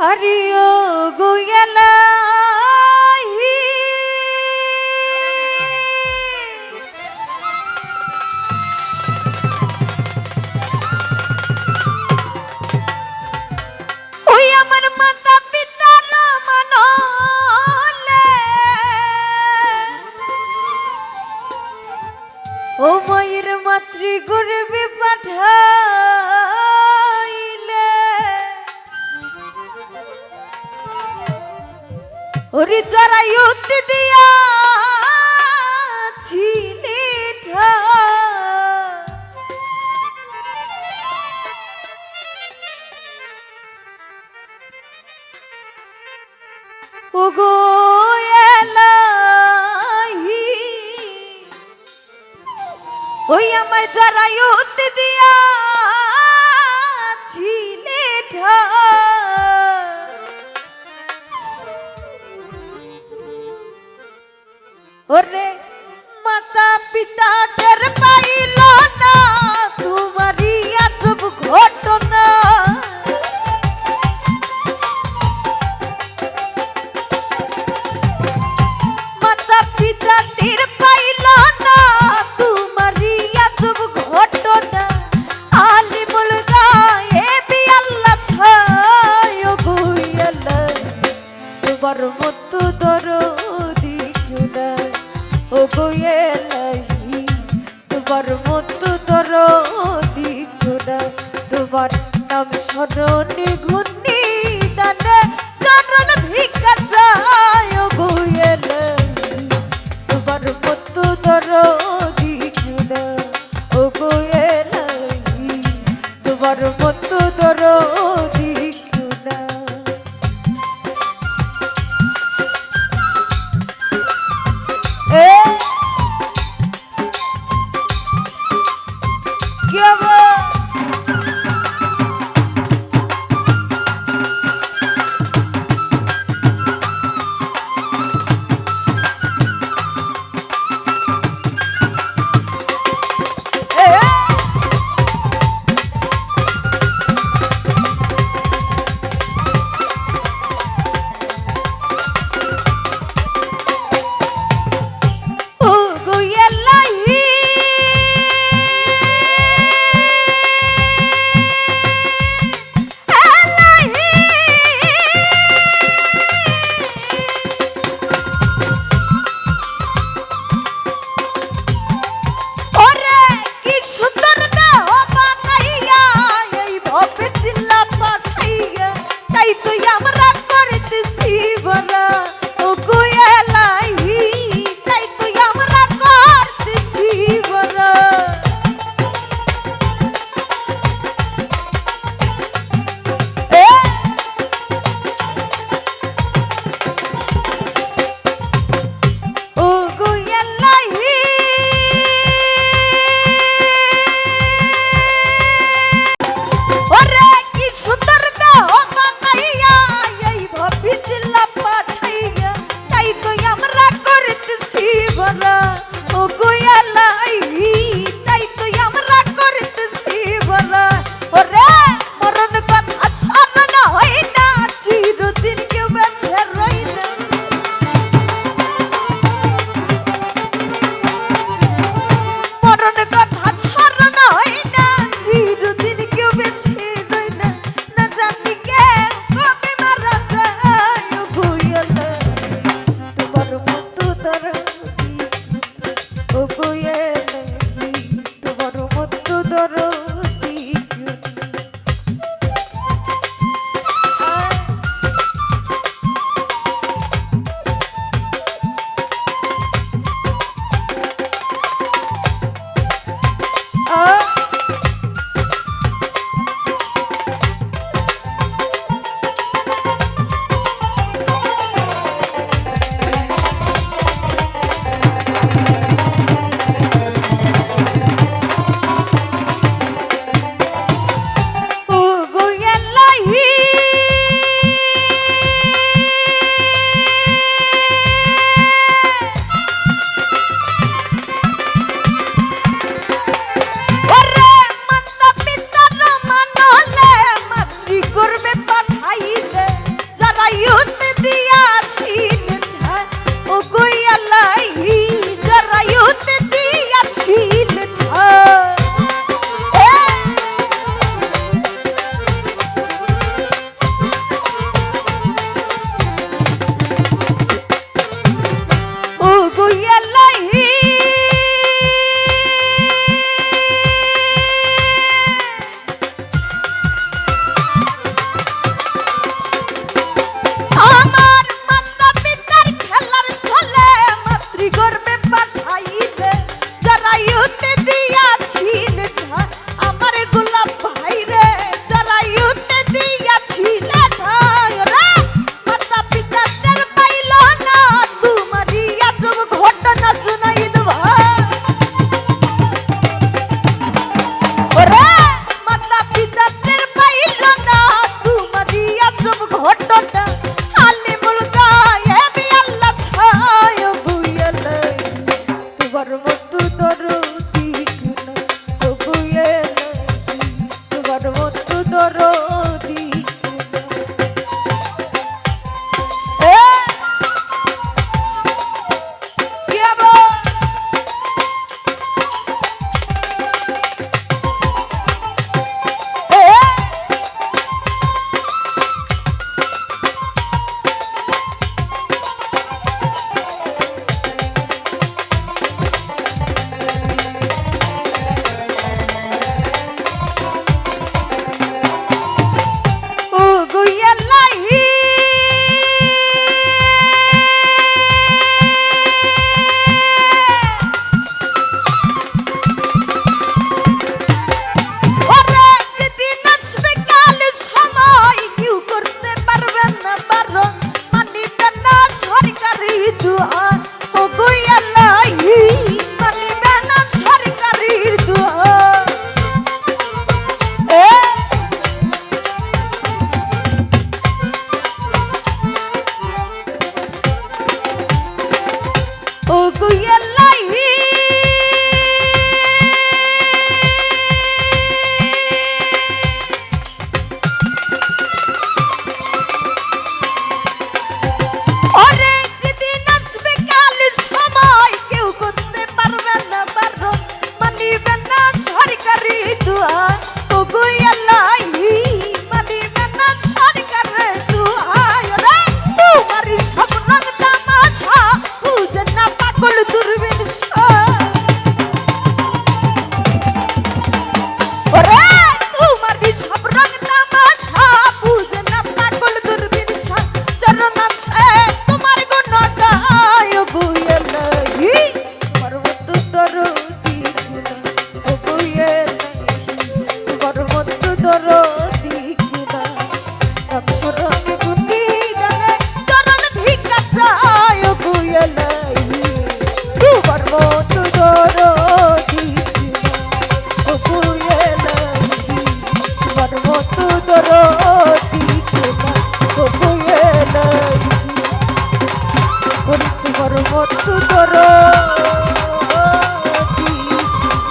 அறியோ குயலா ওরে যারা দিয়া ছিনে ওগো এলাহি ওই আমার যারা ইউত দিয়া ওরে মাতা পিতা কর্ম তু তর দিক তোমার নাম স্মরণে গুণ Yeah.